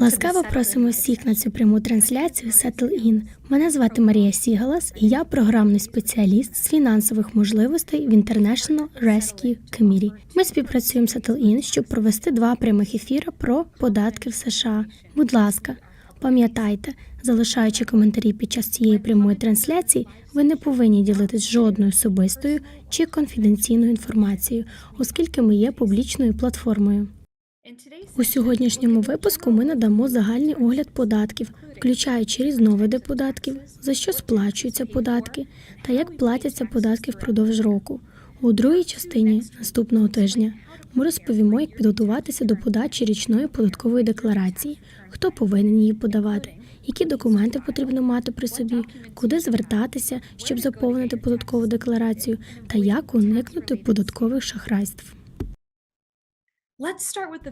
Ласкаво просимо всіх на цю пряму трансляцію Settle In. Мене звати Марія Сігалас, і я програмний спеціаліст з фінансових можливостей в International Rescue Committee. Ми співпрацюємо з Settle In, щоб провести два прямих ефіри про податки в США. Будь ласка, пам'ятайте, залишаючи коментарі під час цієї прямої трансляції, ви не повинні ділитись жодною особистою чи конфіденційною інформацією, оскільки ми є публічною платформою. У сьогоднішньому випуску ми надамо загальний огляд податків, включаючи різновиди податків, за що сплачуються податки та як платяться податки впродовж року. У другій частині наступного тижня ми розповімо, як підготуватися до подачі річної податкової декларації, хто повинен її подавати, які документи потрібно мати при собі, куди звертатися, щоб заповнити податкову декларацію, та як уникнути податкових шахрайств.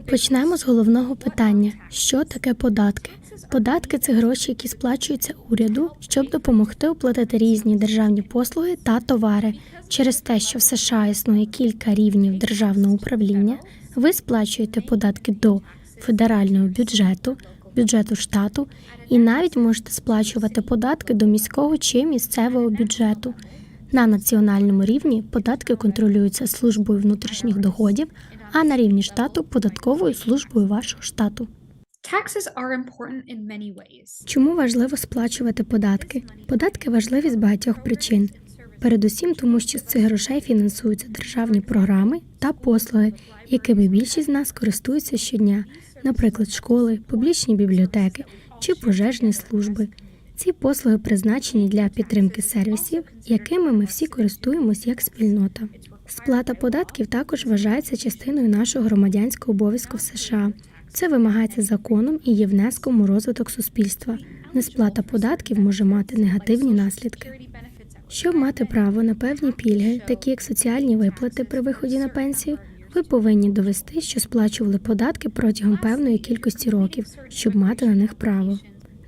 Почнемо з головного питання: що таке податки? Податки це гроші, які сплачуються уряду, щоб допомогти оплатити різні державні послуги та товари. Через те, що в США існує кілька рівнів державного управління, ви сплачуєте податки до федерального бюджету, бюджету штату і навіть можете сплачувати податки до міського чи місцевого бюджету. На національному рівні податки контролюються службою внутрішніх доходів, а на рівні штату податковою службою вашого штату. Чому важливо сплачувати податки? Податки важливі з багатьох причин. Передусім, тому що з цих грошей фінансуються державні програми та послуги, якими більшість з нас користуються щодня, наприклад, школи, публічні бібліотеки чи пожежні служби. Ці послуги призначені для підтримки сервісів, якими ми всі користуємось як спільнота. Сплата податків також вважається частиною нашого громадянського обов'язку в США. Це вимагається законом і є внеском у розвиток суспільства. Несплата податків може мати негативні наслідки. Щоб мати право на певні пільги, такі як соціальні виплати при виході на пенсію, ви повинні довести, що сплачували податки протягом певної кількості років, щоб мати на них право.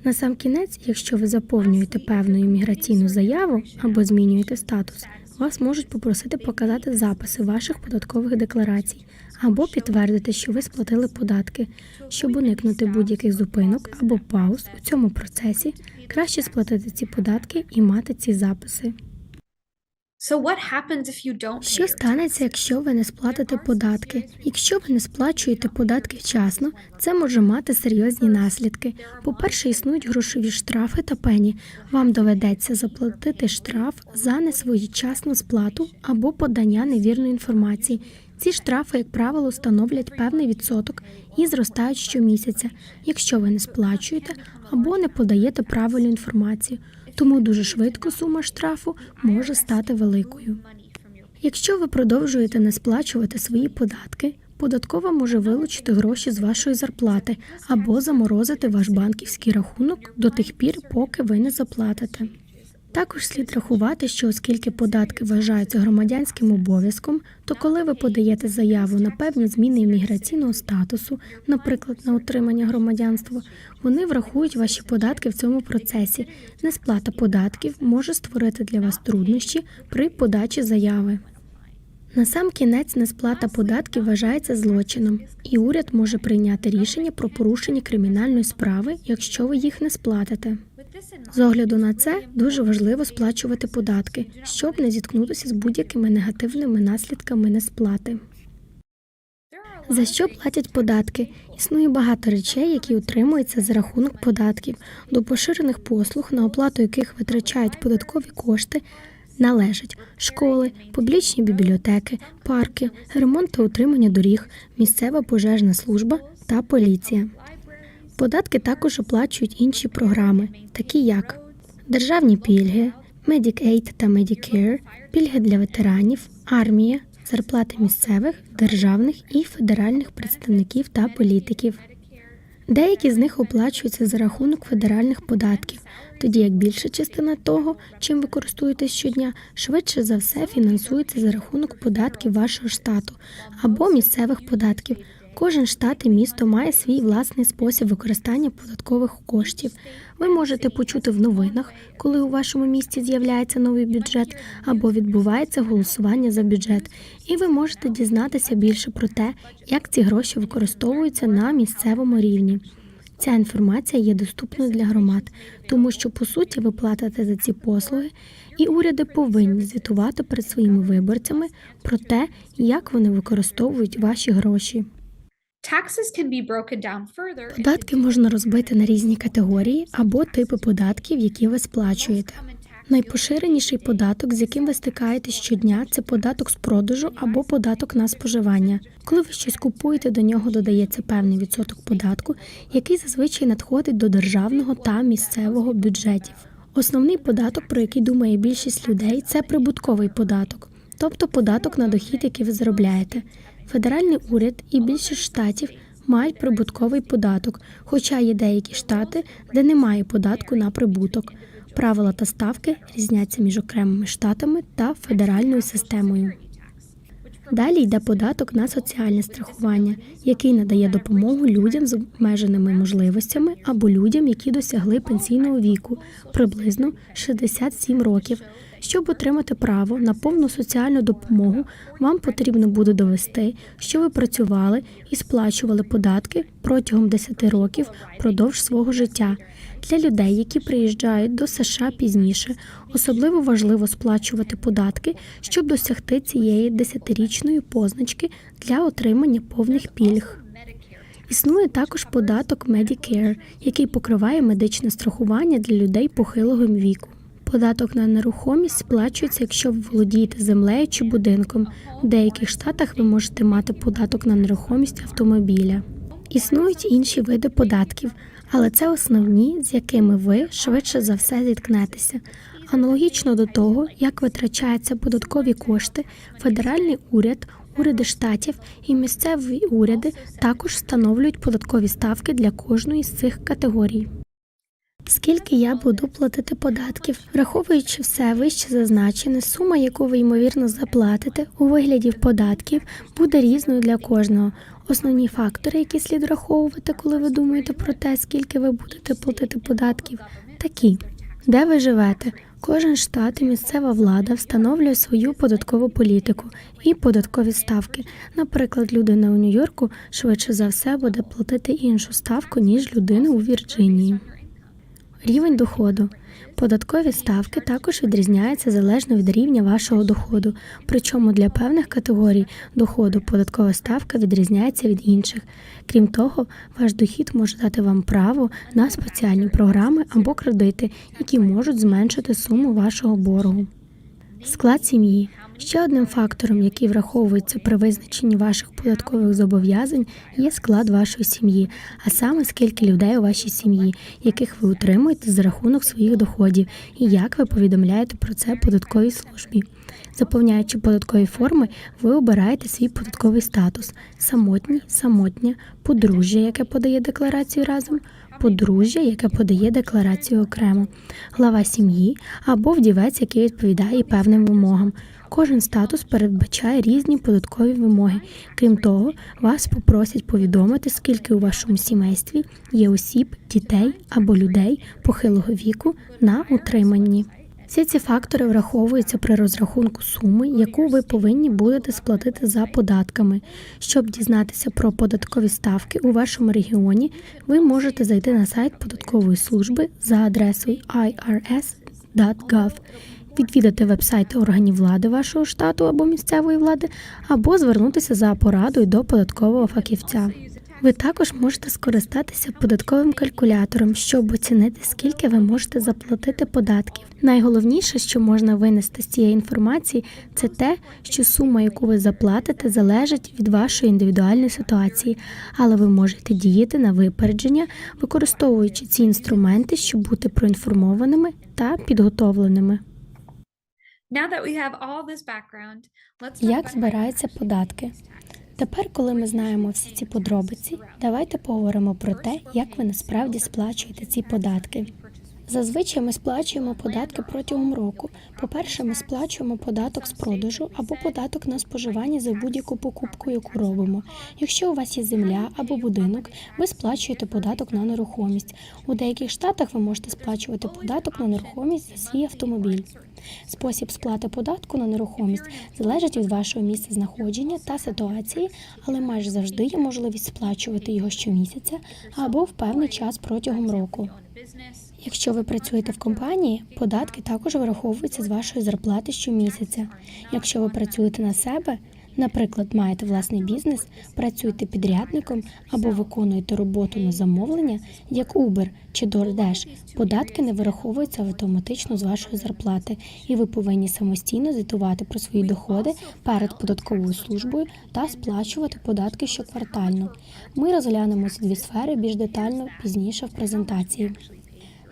Насамкінець, якщо ви заповнюєте певну імміграційну заяву або змінюєте статус, вас можуть попросити показати записи ваших податкових декларацій або підтвердити, що ви сплатили податки. Щоб уникнути будь-яких зупинок або пауз у цьому процесі, краще сплатити ці податки і мати ці записи. Що станеться, якщо ви не сплатите податки? Якщо ви не сплачуєте податки вчасно, це може мати серйозні наслідки. По-перше, існують грошові штрафи та пені. Вам доведеться заплатити штраф за несвоєчасну сплату або подання невірної інформації. Ці штрафи, як правило, становлять певний відсоток і зростають щомісяця, якщо ви не сплачуєте або не подаєте правильну інформацію. Тому дуже швидко сума штрафу може стати великою. Якщо ви продовжуєте не сплачувати свої податки, податкова може вилучити гроші з вашої зарплати або заморозити ваш банківський рахунок до тих пір, поки ви не заплатите. Також слід рахувати, що оскільки податки вважаються громадянським обов'язком, то коли ви подаєте заяву на певні зміни імміграційного статусу, наприклад, на отримання громадянства, вони врахують ваші податки в цьому процесі. Несплата податків може створити для вас труднощі при подачі заяви. На сам кінець несплата податків вважається злочином, і уряд може прийняти рішення про порушення кримінальної справи, якщо ви їх не сплатите. З огляду на це дуже важливо сплачувати податки, щоб не зіткнутися з будь-якими негативними наслідками несплати. За що платять податки? Існує багато речей, які утримуються за рахунок податків. До поширених послуг, на оплату яких витрачають податкові кошти, належать школи, публічні бібліотеки, парки, ремонт та утримання доріг, місцева пожежна служба та поліція. Податки також оплачують інші програми, такі як державні пільги, Medicaid та Medicare, пільги для ветеранів, армія, зарплати місцевих, державних і федеральних представників та політиків. Деякі з них оплачуються за рахунок федеральних податків, тоді як більша частина того, чим ви користуєтесь щодня, швидше за все фінансується за рахунок податків вашого штату або місцевих податків. Кожен штат і місто має свій власний спосіб використання податкових коштів. Ви можете почути в новинах, коли у вашому місті з'являється новий бюджет або відбувається голосування за бюджет, і ви можете дізнатися більше про те, як ці гроші використовуються на місцевому рівні. Ця інформація є доступною для громад, тому що по суті ви платите за ці послуги, і уряди повинні звітувати перед своїми виборцями про те, як вони використовують ваші гроші. Податки можна розбити на різні категорії або типи податків, які ви сплачуєте. Найпоширеніший податок, з яким ви стикаєтесь щодня, це податок з продажу або податок на споживання. Коли ви щось купуєте, до нього додається певний відсоток податку, який зазвичай надходить до державного та місцевого бюджетів. Основний податок, про який думає більшість людей, це прибутковий податок, тобто податок на дохід, який ви заробляєте. Федеральний уряд і більшість штатів мають прибутковий податок, хоча є деякі штати, де немає податку на прибуток. Правила та ставки різняться між окремими штатами та федеральною системою. Далі йде податок на соціальне страхування, який надає допомогу людям з обмеженими можливостями або людям, які досягли пенсійного віку приблизно 67 років. Щоб отримати право на повну соціальну допомогу, вам потрібно буде довести, що ви працювали і сплачували податки протягом 10 років впродовж свого життя. Для людей, які приїжджають до США пізніше, особливо важливо сплачувати податки, щоб досягти цієї 10-річної позначки для отримання повних пільг. Існує також податок Medicare, який покриває медичне страхування для людей похилого віку. Податок на нерухомість сплачується, якщо ви володієте землею чи будинком. В деяких штатах ви можете мати податок на нерухомість автомобіля. Існують інші види податків, але це основні, з якими ви швидше за все зіткнетеся. Аналогічно до того, як витрачаються податкові кошти, федеральний уряд, уряди штатів і місцеві уряди також встановлюють податкові ставки для кожної з цих категорій. Скільки я буду платити податків, враховуючи все вище зазначене, сума, яку ви ймовірно заплатите у вигляді податків, буде різною для кожного. Основні фактори, які слід враховувати, коли ви думаєте про те, скільки ви будете платити податків, такі: де ви живете. Кожен штат і місцева влада встановлює свою податкову політику і податкові ставки. Наприклад, людина у Нью-Йорку швидше за все буде платити іншу ставку ніж людина у Вірджинії. Рівень доходу. Податкові ставки також відрізняються залежно від рівня вашого доходу. Причому для певних категорій доходу податкова ставка відрізняється від інших. Крім того, ваш дохід може дати вам право на спеціальні програми або кредити, які можуть зменшити суму вашого боргу. Склад сім'ї ще одним фактором, який враховується при визначенні ваших податкових зобов'язань, є склад вашої сім'ї, а саме скільки людей у вашій сім'ї, яких ви утримуєте за рахунок своїх доходів, і як ви повідомляєте про це податковій службі. Заповняючи податкові форми, ви обираєте свій податковий статус: самотній, самотня, подружжя, яке подає декларацію разом, подружжя, яке подає декларацію окремо, глава сім'ї або вдівець, який відповідає певним вимогам. Кожен статус передбачає різні податкові вимоги. Крім того, вас попросять повідомити, скільки у вашому сімействі є осіб, дітей або людей похилого віку на утриманні. Всі ці фактори враховуються при розрахунку суми, яку ви повинні будете сплатити за податками. Щоб дізнатися про податкові ставки у вашому регіоні, ви можете зайти на сайт податкової служби за адресою irs.gov, відвідати вебсайти органів влади вашого штату або місцевої влади, або звернутися за порадою до податкового фахівця. Ви також можете скористатися податковим калькулятором, щоб оцінити, скільки ви можете заплатити податків. Найголовніше, що можна винести з цієї інформації, це те, що сума, яку ви заплатите, залежить від вашої індивідуальної ситуації, але ви можете діяти на випередження, використовуючи ці інструменти, щоб бути проінформованими та підготовленими. Як збираються податки? Тепер, коли ми знаємо всі ці подробиці, давайте поговоримо про те, як ви насправді сплачуєте ці податки. Зазвичай ми сплачуємо податки протягом року. По-перше, ми сплачуємо податок з продажу або податок на споживання за будь-яку покупку, яку робимо. Якщо у вас є земля або будинок, ви сплачуєте податок на нерухомість. У деяких штатах ви можете сплачувати податок на нерухомість за свій автомобіль. Спосіб сплати податку на нерухомість залежить від вашого місця знаходження та ситуації, але майже завжди є можливість сплачувати його щомісяця або в певний час протягом року. Якщо ви працюєте в компанії, податки також вираховуються з вашої зарплати щомісяця. Якщо ви працюєте на себе, наприклад, маєте власний бізнес, працюєте підрядником або виконуєте роботу на замовлення, як Uber чи DoorDash, податки не вираховуються автоматично з вашої зарплати, і ви повинні самостійно звітувати про свої доходи перед податковою службою та сплачувати податки щоквартально. Ми розглянемо ці дві сфери більш детально пізніше в презентації.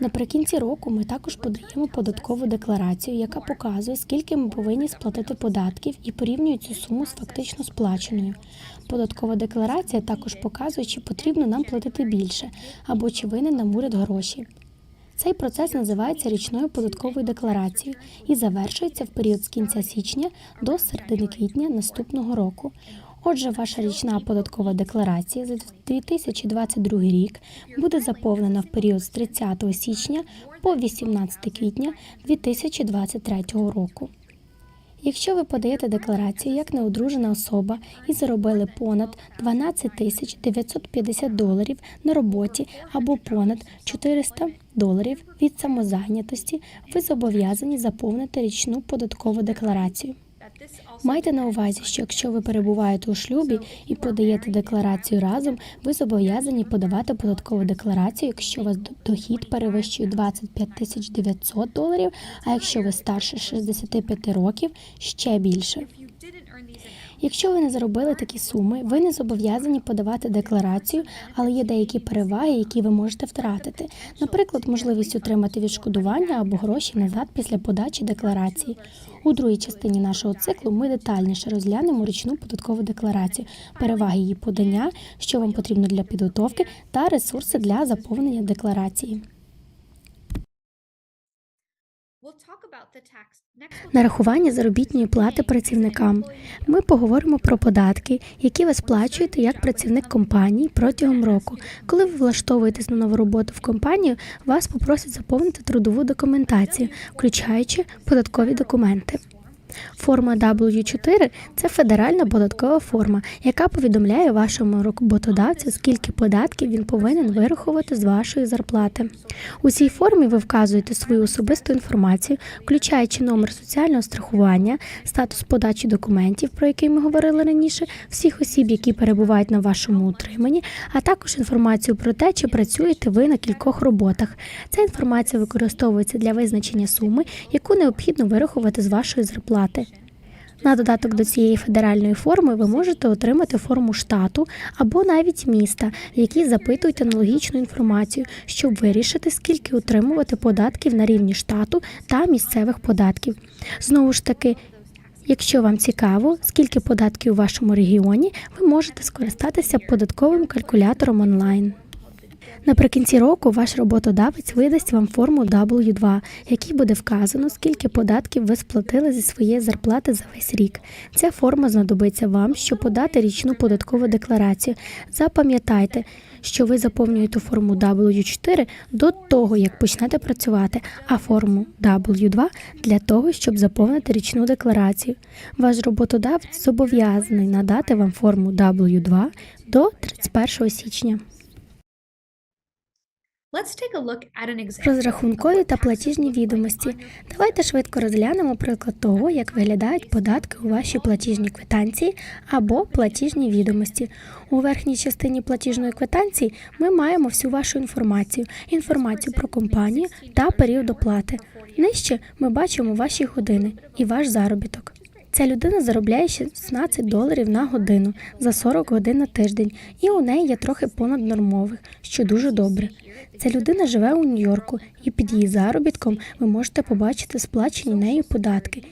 Наприкінці року ми також подаємо податкову декларацію, яка показує, скільки ми повинні сплатити податків і порівнює цю суму з фактично сплаченою. Податкова декларація також показує, чи потрібно нам платити більше або чи винен нам уряд гроші. Цей процес називається річною податковою декларацією і завершується в період з кінця січня до середини квітня наступного року. Отже, ваша річна податкова декларація за 2022 рік буде заповнена в період з 30 січня по 18 квітня 2023 року. Якщо ви подаєте декларацію як неодружена особа і заробили понад 12 тисяч 950 доларів на роботі або понад 400 доларів від самозайнятості, ви зобов'язані заповнити річну податкову декларацію. Майте на увазі, що якщо ви перебуваєте у шлюбі і подаєте декларацію разом, ви зобов'язані подавати податкову декларацію, якщо у вас дохід перевищує 25 тисяч 900 доларів, а якщо ви старше 65 років, ще більше. Якщо ви не заробили такі суми, ви не зобов'язані подавати декларацію, але є деякі переваги, які ви можете втратити. Наприклад, можливість отримати відшкодування або гроші назад після подачі декларації. У другій частині нашого циклу ми детальніше розглянемо річну податкову декларацію, переваги її подання, що вам потрібно для підготовки, та ресурси для заповнення декларації. Нарахування заробітної плати працівникам. Ми поговоримо про податки, які ви сплачуєте як працівник компанії протягом року. Коли ви влаштовуєтесь на нову роботу в компанію, вас попросять заповнити трудову документацію, включаючи податкові документи. Форма W4 – це федеральна податкова форма, яка повідомляє вашому роботодавцю, скільки податків він повинен вирахувати з вашої зарплати. У цій формі ви вказуєте свою особисту інформацію, включаючи номер соціального страхування, статус подачі документів, про який ми говорили раніше, всіх осіб, які перебувають на вашому утриманні, а також інформацію про те, чи працюєте ви на кількох роботах. Ця інформація використовується для визначення суми, яку необхідно вирахувати з вашої зарплати. На додаток до цієї федеральної форми ви можете отримати форму штату або навіть міста, в якій запитують аналогічну інформацію, щоб вирішити, скільки отримувати податків на рівні штату та місцевих податків. Знову ж таки. Якщо вам цікаво, скільки податків у вашому регіоні, ви можете скористатися податковим калькулятором онлайн. Наприкінці року ваш роботодавець видасть вам форму W2, в якій буде вказано, скільки податків ви сплатили зі своєї зарплати за весь рік. Ця форма знадобиться вам, щоб подати річну податкову декларацію. Запам'ятайте, що ви заповнюєте форму W4 до того, як почнете працювати, а форму W2 для того, щоб заповнити річну декларацію. Ваш роботодавець зобов'язаний надати вам форму W2 до 31 січня. Розрахункові та платіжні відомості. Давайте швидко розглянемо приклад того, як виглядають податки у вашій платіжній квитанції або платіжні відомості. У верхній частині платіжної квитанції ми маємо всю вашу інформацію, інформацію про компанію та період оплати. Нижче ми бачимо ваші години і ваш заробіток. Ця людина заробляє 16 доларів на годину за 40 годин на тиждень, і у неї є трохи понад нормових, що дуже добре. Ця людина живе у Нью-Йорку, і під її заробітком ви можете побачити сплачені нею податки.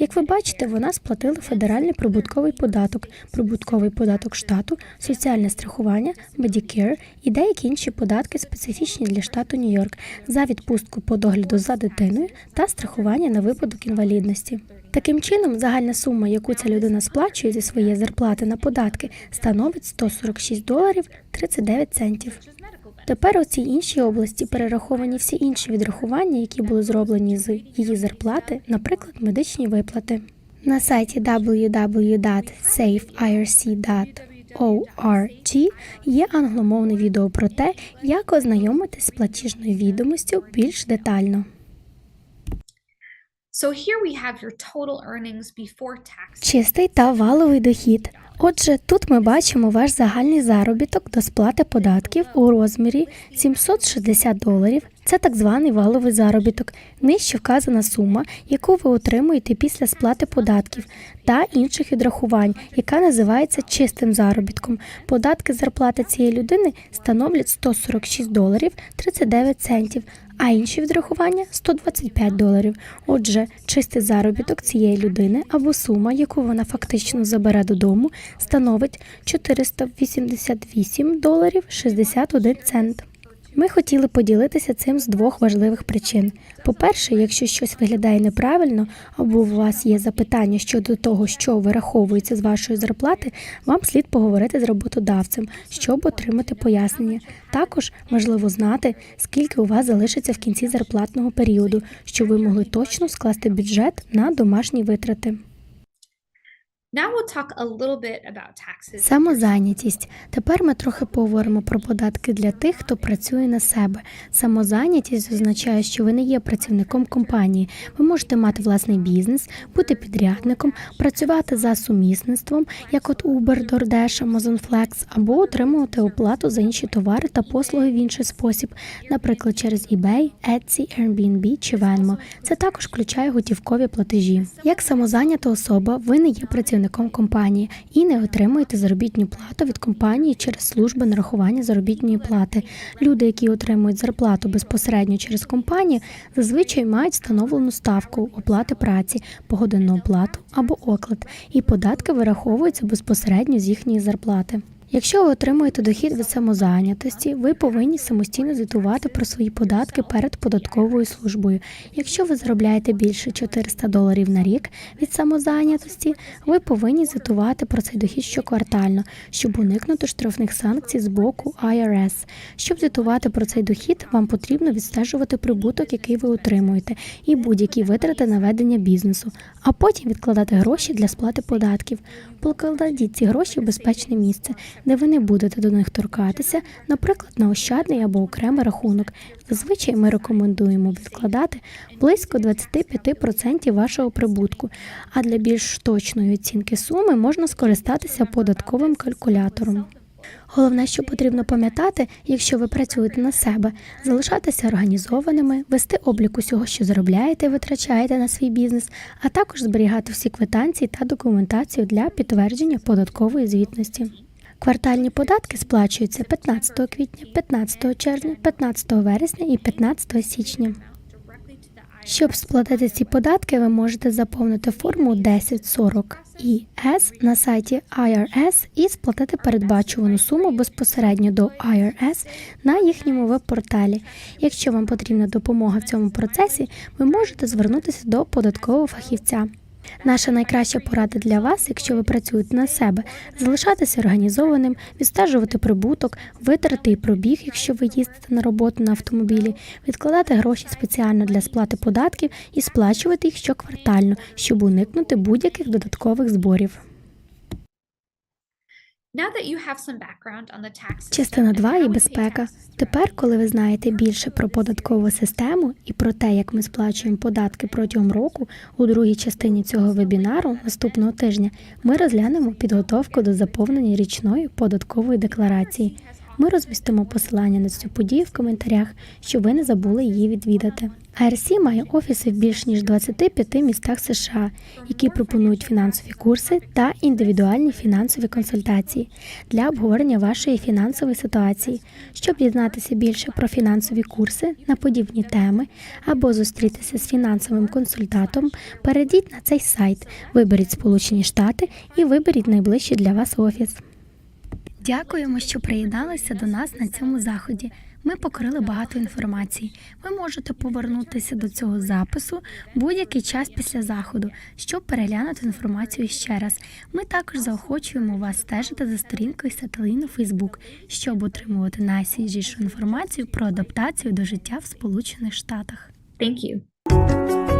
Як ви бачите, вона сплатила федеральний прибутковий податок, прибутковий податок штату, соціальне страхування, Medicare і деякі інші податки, специфічні для штату Нью-Йорк, за відпустку по догляду за дитиною та страхування на випадок інвалідності. Таким чином, загальна сума, яку ця людина сплачує зі своєї зарплати на податки, становить 146 доларів 39 центів. Тепер у цій іншій області перераховані всі інші відрахування, які були зроблені з її зарплати, наприклад, медичні виплати. На сайті www.safeirc.org є англомовне відео про те, як ознайомитись з платіжною відомістю більш детально. Чистий та валовий дохід. Отже, тут ми бачимо ваш загальний заробіток до сплати податків у розмірі 760 доларів. Це так званий валовий заробіток. Нижче вказана сума, яку ви отримуєте після сплати податків та інших відрахувань, яка називається чистим заробітком. Податки зарплати цієї людини становлять 146 доларів 39 центів, а інші відрахування 125 доларів. Отже, чистий заробіток цієї людини або сума, яку вона фактично забере додому, становить 488 доларів 61 цент. Ми хотіли поділитися цим з двох важливих причин. По-перше, якщо щось виглядає неправильно, або у вас є запитання щодо того, що вираховується з вашої зарплати, вам слід поговорити з роботодавцем, щоб отримати пояснення. Також важливо знати, скільки у вас залишиться в кінці зарплатного періоду, щоб ви могли точно скласти бюджет на домашні витрати. Самозайнятість. Тепер ми трохи поговоримо про податки для тих, хто працює на себе. Самозайнятість означає, що ви не є працівником компанії. Ви можете мати власний бізнес, бути підрядником, працювати за сумісництвом, як от Uber, DoorDash, Amazon Flex, або отримувати оплату за інші товари та послуги в інший спосіб, наприклад, через eBay, Etsy, Airbnb чи Venmo. Це також включає готівкові платежі. Як самозайнята особа, ви не є працівником компанії і не отримуєте заробітну плату від компанії через служби нарахування заробітної плати. Люди, які отримують зарплату безпосередньо через компанію, зазвичай мають встановлену ставку оплати праці, погодинну оплату або оклад, і податки вираховуються безпосередньо з їхньої зарплати. Якщо ви отримуєте дохід від самозайнятості, ви повинні самостійно звітувати про свої податки перед податковою службою. Якщо ви заробляєте більше 400 доларів на рік від самозайнятості, ви повинні звітувати про цей дохід щоквартально, щоб уникнути штрафних санкцій з боку IRS. Щоб звітувати про цей дохід, вам потрібно відстежувати прибуток, який ви отримуєте, і будь-які витрати на ведення бізнесу, а потім відкладати гроші для сплати податків. Покладіть ці гроші в безпечне місце, де ви не будете до них торкатися, наприклад, на ощадний або окремий рахунок. Зазвичай ми рекомендуємо відкладати близько 25% вашого прибутку. А для більш точної оцінки суми можна скористатися податковим калькулятором. Головне, що потрібно пам'ятати, якщо ви працюєте на себе, залишатися організованими, вести облік усього, що заробляєте і витрачаєте на свій бізнес, а також зберігати всі квитанції та документацію для підтвердження податкової звітності. Квартальні податки сплачуються 15 квітня, 15 червня, 15 вересня і 15 січня. Щоб сплатити ці податки, ви можете заповнити форму 1040 ІС на сайті IRS і сплатити передбачувану суму безпосередньо до IRS на їхньому веб-порталі. Якщо вам потрібна допомога в цьому процесі, ви можете звернутися до податкового фахівця. Наша найкраща порада для вас, якщо ви працюєте на себе, залишатися організованим, відстежувати прибуток, витрати пробіг, якщо ви їздите на роботу на автомобілі, відкладати гроші спеціально для сплати податків і сплачувати їх щоквартально, щоб уникнути будь-яких додаткових зборів. Частина and 2 how і безпека. Тепер, коли ви знаєте більше про податкову систему і про те, як ми сплачуємо податки протягом року, у другій частині цього вебінару наступного тижня ми розглянемо підготовку до заповнення річної податкової декларації. Ми розмістимо посилання на цю подію в коментарях, щоб ви не забули її відвідати. IRC має офіси в більш ніж 25 містах США, які пропонують фінансові курси та індивідуальні фінансові консультації для обговорення вашої фінансової ситуації. Щоб дізнатися більше про фінансові курси на подібні теми або зустрітися з фінансовим консультантом, перейдіть на цей сайт, виберіть Сполучені Штати і виберіть найближчий для вас офіс. Дякуємо, що приєдналися до нас на цьому заході. Ми покрили багато інформації. Ви можете повернутися до цього запису будь-який час після заходу, щоб переглянути інформацію ще раз. Ми також заохочуємо вас стежити за сторінкою Сателін у Фейсбук, щоб отримувати найсвіжішу інформацію про адаптацію до життя в Сполучених Штатах. Thank.